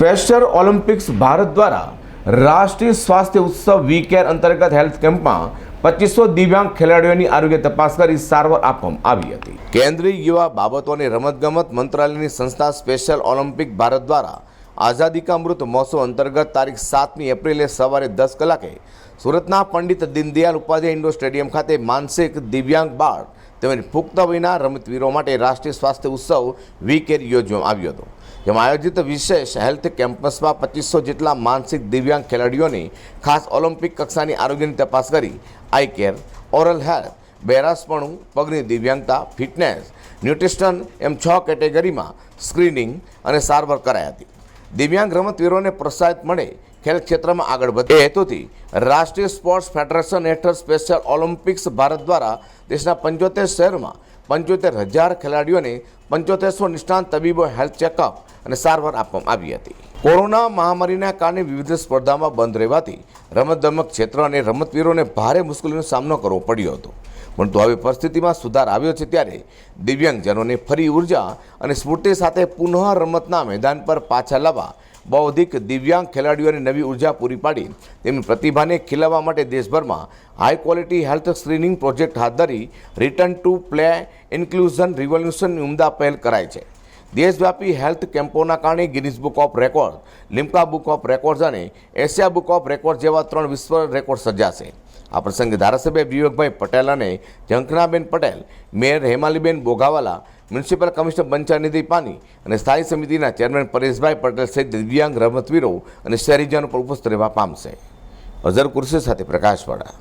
Special Olympics Bharat દ્વારા રાષ્ટ્રીય સ્વાસ્થ્ય ઉત્સવ વી કેર અંતર્ગત હેલ્થ કેમ્પમાં પચીસો દિવ્યાંગ ખેલાડીઓની આરોગ્ય તપાસ કરી સારવાર આપવામાં આવી હતી. કેન્દ્રીય યુવા બાબતો અને રમતગમત મંત્રાલયની સંસ્થા સ્પેશિયલ ઓલિમ્પિક ભારત દ્વારા આઝાદી કા અમૃત મહોત્સવ અંતર્ગત તારીખ સાતમી એપ્રિલે સવારે દસ કલાકે સુરતના પંડિત દીનદયાલ ઉપાધ્યાય ઇન્ડોર સ્ટેડિયમ ખાતે માનસિક દિવ્યાંગ બાળ તેમજ પુખ્ત વયના રમતવીરો માટે રાષ્ટ્રીય સ્વાસ્થ્ય ઉત્સવ વી કેર યોજવામાં આવ્યો હતો. જેમાં આયોજિત વિશેષ હેલ્થ કેમ્પસમાં પચીસો જેટલા માનસિક દિવ્યાંગ ખેલાડીઓની ખાસ ઓલિમ્પિક કક્ષાની આરોગ્યની તપાસ કરી. આઈ કેર, ઓરલ હેલ્થ, બેરાસપણું, પગની દિવ્યાંગતા, ફિટનેસ, ન્યુટ્રિશન એમ છ કેટેગરીમાં સ્ક્રીનિંગ અને સારવાર કરાઈ હતી. દિવ્યાંગ રમતવીરોને પ્રોત્સાહિત મળે ખેલ ક્ષેત્રમાં આગળ વધે. હેતુથી રાષ્ટ્રીય સ્પોર્ટ્સ ફેડરેશન હેઠળ સ્પેશિયલ ઓલિમ્પિક્સ ભારત દ્વારા દેશના પંચોતેર શહેરમાં પંચોતેર હજાર ખેલાડીઓને પંચોતેરસો નિષ્ણાંત તબીબો હેલ્થ ચેકઅપ અને સારવાર આપવામાં આવી હતી. કોરોના મહામારીના કારણે વિવિધ સ્પર્ધામાં બંધ રહેવાથી રમતગમત ક્ષેત્ર અને રમતવીરોને ભારે મુશ્કેલીનો સામનો કરવો પડ્યો હતો. પરંતુ હવે પરિસ્થિતિમાં સુધાર આવ્યો છે ત્યારે દિવ્યાંગજનોને ફરી ઊર્જા અને સ્ફૂર્તિ સાથે પુનઃ રમતના મેદાન પર પાછા લાવવા બૌદ્ધિક દિવ્યાંગ ખેલાડીઓને નવી ઊર્જા પૂરી પાડી તેમની પ્રતિભાને ખીલવવા માટે દેશભરમાં high quality health screening project હાથ ધરી રિટર્ન ટુ પ્લે ઇન્ક્લુઝન રિવોલ્યુશનની ઉમદા પહેલ કરાઈ છે. દેશવ્યાપી હેલ્થ કેમ્પોના કારણે Guinness book of record, Limca book of records અને એશિયા બુક ઓફ રેકોર્ડ જેવા ત્રણ વિશ્વ રેકોર્ડ સર્જાશે આ પ્રસંગે ધારાસભ્ય વિવેકભાઈ પટેલ અને Zankhanaben Patel, mayor Hemaliben Bogawala, municipal commissioner Banchhanidhi Pani અને સ્થાયી સમિતિના ચેરમેન પરેશભાઈ પટેલ સહિત દિવ્યાંગ રમતવીરો અને શહેરીજનો પણ ઉપસ્થિત રહેવા પામશે. અઝર કુર્સી સાથે પ્રકાશવાળા.